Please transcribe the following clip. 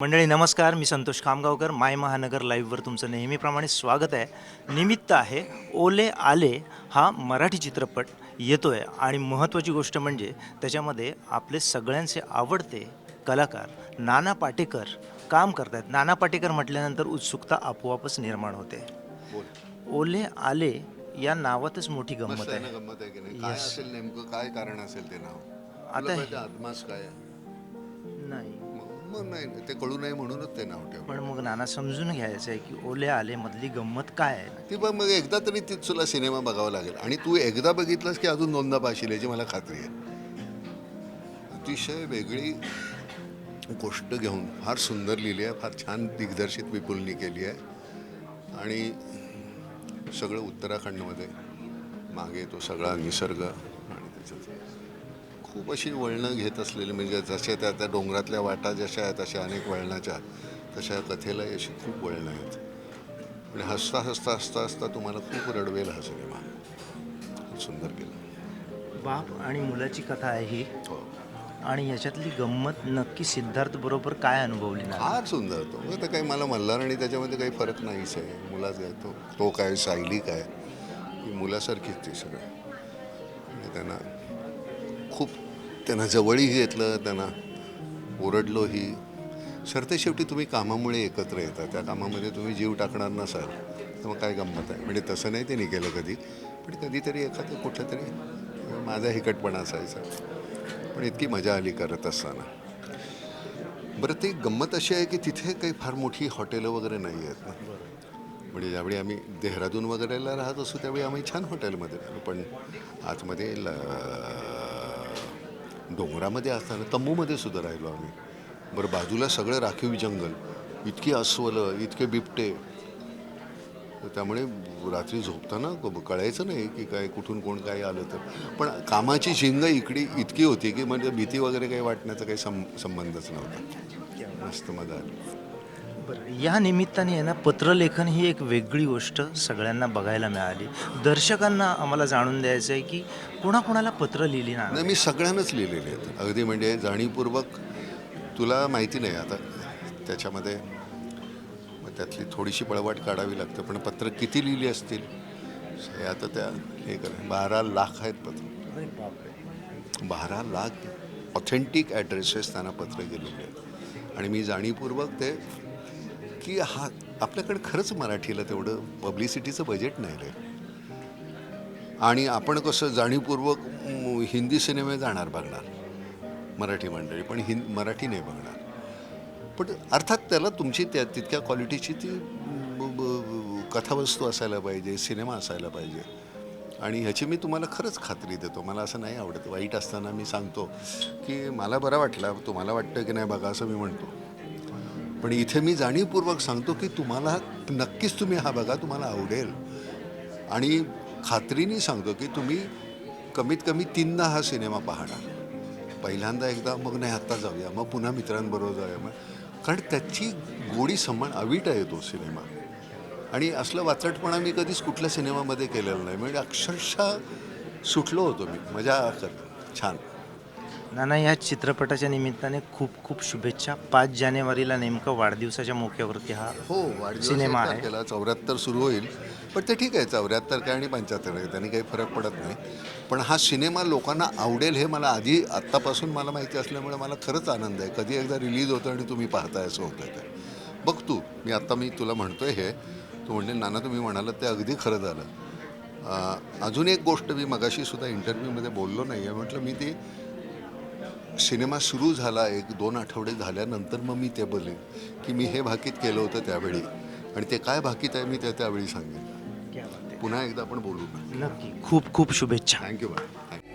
मंडळी नमस्कार. मी संतोष खामगावकर. माय महानगर लाईव्हवर तुमचं नेहमीप्रमाणे स्वागत आहे. निमित्त आहे ओले आले हा मराठी चित्रपट येतो आहे आणि महत्त्वाची गोष्ट म्हणजे त्याच्यामध्ये आपले सगळ्यांचे आवडते कलाकार नाना पाटेकर काम करत आहेत नाना पाटेकर म्हटल्यानंतर उत्सुकता आपोआपच निर्माण होते. ओले आले या नावातच मोठी गंमत आहे ना आहे. गंमत आहे की नाही? काय असेल नेमकं? काय कारण असेल ते नाव? आता आता आत्मास काय? नाही. मग नाही ते कळू नये म्हणूनच ते नाव ठेव पण मग नाना समजून घ्यायचं आहे की ओले आले मधली गंमत काय आहे? ती पण मग एकदा तरी ती तुला सिनेमा बघावा लागेल. आणि तू एकदा बघितलंस की अजून दोनदा पाहशील याची मला खात्री आहे. अतिशय वेगळी गोष्ट घेऊन फार सुंदर लिहिली आहे फार छान दिग्दर्शित विपुलनी केली आहे. आणि सगळं उत्तराखंडमध्ये मागे तो सगळा निसर्ग आणि त्याच्यात. खूप अशी वळणं घेत असलेली म्हणजे जशा त्या त्या डोंगरातल्या वाटा जशा आहेत अशा अनेक वळणाच्या तशा कथेलाही अशी खूप वळणं आहेत. आणि हसता हसता हसता हसता तुम्हाला खूप रडवेल हा सिनेमा. खूप सुंदर केला. बाप आणि मुलाची कथा आहे ही. हो. आणि याच्यातली गंमत नक्की सिद्धार्थ बरोबर काय अनुभवली फार सुंदर तो. तर काही मला मल्हार आणि त्याच्यामध्ये काही फरक नाहीच आहे. मुलाच आहे तो तो काय सायली काय? ही मुलासारखीच ती सगळं. त्यांना त्यांना जवळही घेतलं त्यांना ओरडलो ही. सरते शेवटी तुम्ही कामामुळे एकत्र येता. त्या कामामध्ये तुम्ही जीव टाकणार नसाल तर मग काय गंमत आहे? म्हणजे तसं नाही त्यांनी केलं कधी. पण कधीतरी एखादं कुठं तरी माझा हिकटपणा असायचा. पण इतकी मजा आली करत असताना. बरं ती गंमत अशी आहे की तिथे काही फार मोठी हॉटेलं वगैरे नाही आहेत ना? म्हणजे ज्यावेळी आम्ही देहरादून वगैरेला राहत असू त्यावेळी आम्ही छान हॉटेलमध्ये पण आतमध्ये ल- डोंगरामध्ये असताना तंबूमध्ये सुद्धा राहिलो आम्ही. बरं बाजूला सगळं राखीव जंगल. इतकी अस्वलं इतके बिबटे. त्यामुळे रात्री झोपताना कळायचं नाही की काय कुठून कोण काय आलं तर. पण कामाची शिंग इकडे इतकी होती की म्हणजे भीती वगैरे काही वाटण्याचा काही सं संबंधच नव्हता. मस्त मजा आली. या निमित्ताने आहे ना पत्रलेखन ही एक वेगळी गोष्ट सगळ्यांना बघायला मिळाली. दर्शकांना आम्हाला जाणून द्यायचं आहे की कोणाकोणाला पत्र लिहिली ना? नाही मी सगळ्यांनाच लिहिलेले आहेत. अगदी म्हणजे जाणीवपूर्वक तुला माहिती नाही आता त्याच्यामध्ये मग त्यातली थोडीशी पळवाट काढावी लागते पण पत्र किती लिहिली असतील? हे आता त्या हे कर बारा लाख आहेत पत्र. बारा लाख ऑथेंटिक ॲड्रेसेस त्यांना पत्र गेलेले आहेत. आणि मी जाणीवपूर्वक ते की हा आपल्याकडे खरंच मराठीला तेवढं पब्लिसिटीचं बजेट नाही रे. आणि आपण कसं जाणीवपूर्वक हिंदी सिनेमे जाणार बघणार मराठी मंडळी पण हिं मराठी नाही बघणार. पण अर्थात त्याला तुमची त्या तितक्या क्वालिटीची ती कथावस्तू असायला पाहिजे सिनेमा असायला पाहिजे. आणि ह्याची मी तुम्हाला खरंच खात्री देतो मला असं नाही आवडत. वाईट असताना मी सांगतो की मला बरं वाटला तुम्हाला वाटतं की नाही बघा असं मी म्हणतो. पण इथे मी जाणीवपूर्वक सांगतो की तुम्हाला नक्कीच तुम्ही हा बघा तुम्हाला आवडेल. आणि खात्रीने सांगतो की तुम्ही कमीत कमी तीनदा हा सिनेमा पाहणार. पहिल्यांदा एकदा मग नाही आत्ता जाऊया. मग पुन्हा मित्रांबरोबर जाऊया. मग कारण त्याची गोडी समान अवीट आहे तो सिनेमा. आणि असलं वाचटपणा मी कधीच कुठल्या सिनेमामध्ये केलेलं नाही. म्हणजे अक्षरशः सुटलो होतो मी. मजा करत छान. नाना या चित्रपटाच्या निमित्ताने खूप खूप शुभेच्छा. पाच जानेवारीला नेमकं वाढदिवसाच्या मोक्यावरती हा हो वाढदिवस सिनेमा आहे. तारखेला चौऱ्याहत्तर सुरू होईल. पण ते ठीक आहे चौऱ्याहत्तर काय आणि पंच्याहत्तर आहे. त्यांनी काही फरक पडत नाही. पण हा सिनेमा लोकांना आवडेल हे मला आधी आत्तापासून मला माहिती असल्यामुळे मला खरंच आनंद आहे. कधी एकदा रिलीज होतं आणि तुम्ही पाहताय असं होतं ते. बघ तू मी आत्ता मी तुला म्हणतोय हे. तू म्हणले नाना तुम्ही म्हणालात ते अगदी खरं झालं. अजून एक गोष्ट मी मगाशी सुद्धा इंटरव्ह्यूमध्ये बोललो नाही आहे म्हटलं मी ती सिनेमा सुरू झाला एक दोन आठवडे झाल्यानंतर मग मी ते बोलेन की मी हे भाकीत केलं होतं त्यावेळी. आणि ते काय भाकीत आहे मी त्या त्यावेळी सांगेन. पुन्हा एकदा आपण बोलू. नक्की. खूप खूप शुभेच्छा. Thank you ma'am thank you